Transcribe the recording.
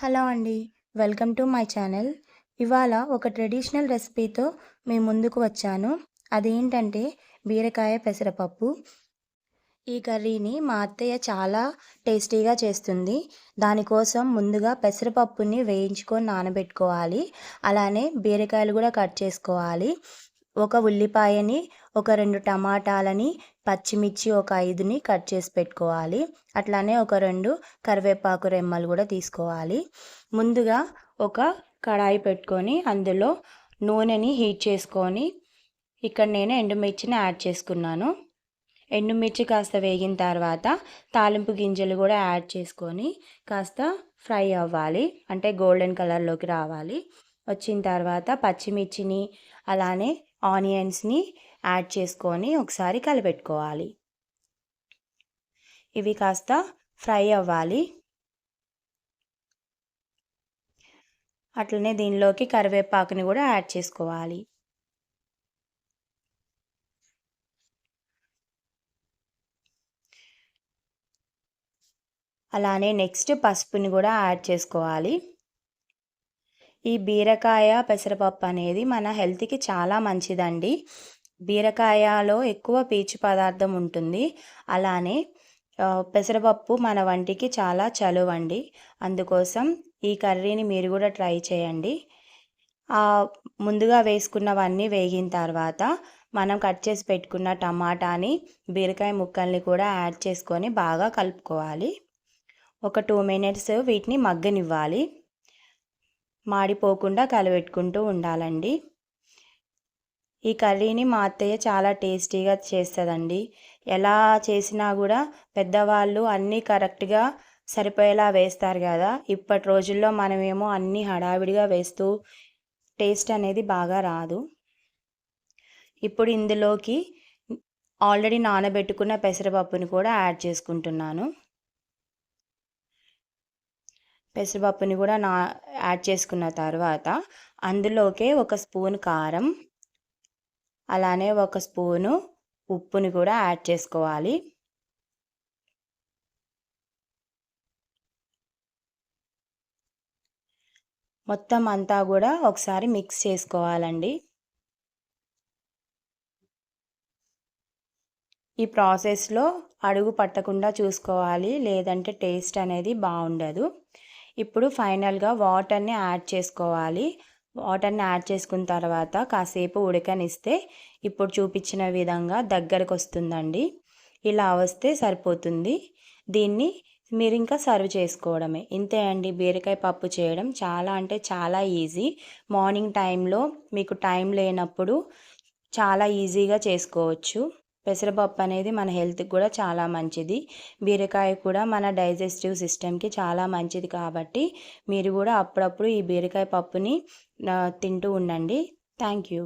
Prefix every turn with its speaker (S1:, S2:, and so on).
S1: Hello అండి welcome to my channel. ఇవాళ ఒక ట్రెడిషనల్ రెసిపీతో మేము ముందుకు వచ్చాను. అదేంటంటే బీరకాయ పెసరపప్పు. ఈ కర్రీని మా అత్తయ్య చాలా టేస్టీగా చేస్తుంది. దానికోసం ముందుగా పెసరపప్పుని వేయించుకొని నానబెట్టుకోవాలి. అలానే బీరకాయలు కూడా కట్ చేసుకోవాలి. ఒక ఉల్లిపాయని ఒక రెండు టమాటాలని పచ్చిమిర్చి ఒక ఐదుని కట్ చేసి పెట్టుకోవాలి. అట్లానే ఒక రెండు కరివేపాకు రెమ్మలు కూడా తీసుకోవాలి. ముందుగా ఒక కడాయి పెట్టుకొని అందులో నూనెని హీట్ చేసుకొని ఇక్కడ నేను ఎండుమిర్చిని యాడ్ చేసుకున్నాను. ఎండుమిర్చి కాస్త వేగిన తర్వాత తాలింపు గింజలు కూడా యాడ్ చేసుకొని కాస్త ఫ్రై అవ్వాలి. అంటే గోల్డెన్ కలర్లోకి రావాలి. వచ్చిన తర్వాత పచ్చిమిర్చిని అలానే ఆనియన్స్ని యాడ్ చేసుకొని ఒకసారి కలిపెట్టుకోవాలి ఇవి కాస్త ఫ్రై అవ్వాలి. అట్లనే దీనిలోకి కరివేపాకుని కూడా యాడ్ చేసుకోవాలి. అలానే నెక్స్ట్ పసుపుని కూడా యాడ్ చేసుకోవాలి. ఈ బీరకాయ పెసరపప్పు అనేది మన హెల్త్కి చాలా మంచిదండి. బీరకాయలో ఎక్కువ పీచు పదార్థం ఉంటుంది. అలానే పెసరపప్పు మన వంటికి చాలా చలువండి. అందుకోసం ఈ కర్రీని మీరు కూడా ట్రై చేయండి. ముందుగా వేసుకున్నవన్నీ వేగిన తర్వాత మనం కట్ చేసి పెట్టుకున్న టమాటాని బీరకాయ ముక్కల్ని కూడా యాడ్ చేసుకొని బాగా కలుపుకోవాలి. ఒక టూ మినిట్స్ వీటిని మగ్గనివ్వాలి. మాడిపోకుండా కలబెట్టుకుంటూ ఉండాలండి. ఈ కర్రీని మా అత్తయ్య చాలా టేస్టీగా చేస్తుందండి. ఎలా చేసినా కూడా పెద్దవాళ్ళు అన్నీ కరెక్ట్గా సరిపోయేలా వేస్తారు కదా. ఇప్పటి రోజుల్లో మనమేమో అన్నీ హడావిడిగా వేస్తూ టేస్ట్ అనేది బాగా రాదు. ఇప్పుడు ఇందులోకి ఆల్రెడీ నానబెట్టుకున్న పెసరపప్పుని కూడా యాడ్ చేసుకుంటున్నాను. పెసరపప్పుని కూడా నా యాడ్ చేసుకున్న తర్వాత అందులోకే ఒక స్పూన్ కారం అలానే ఒక స్పూను ఉప్పుని కూడా యాడ్ చేసుకోవాలి. మొత్తం అంతా కూడా ఒకసారి మిక్స్ చేసుకోవాలండి. ఈ ప్రాసెస్లో అడుగు పట్టకుండా చూసుకోవాలి లేదంటే టేస్ట్ అనేది బాగుండదు. ఇప్పుడు ఫైనల్గా వాటర్ని యాడ్ చేసుకోవాలి. వాటర్ని యాడ్ చేసుకున్న తర్వాత కాసేపు ఉడకనిస్తే ఇప్పుడు చూపించిన విధంగా దగ్గరకు వస్తుందండి ఇలా వస్తే సరిపోతుంది. దీన్ని మీరు ఇంకా సర్వ్ చేసుకోవడమే. ఇంతే అండి. బీరకాయ పప్పు చేయడం చాలా అంటే చాలా ఈజీ. మార్నింగ్ టైంలో మీకు టైం లేనప్పుడు చాలా ఈజీగా చేసుకోవచ్చు. పెసరపప్పు అనేది మన హెల్త్కి కూడా చాలా మంచిది. బీరకాయ కూడా మన డైజెస్టివ్ సిస్టమ్కి చాలా మంచిది కాబట్టి మీరు కూడా అప్పుడప్పుడు ఈ బీరకాయ పప్పుని తింటూ ఉండండి. Thank you.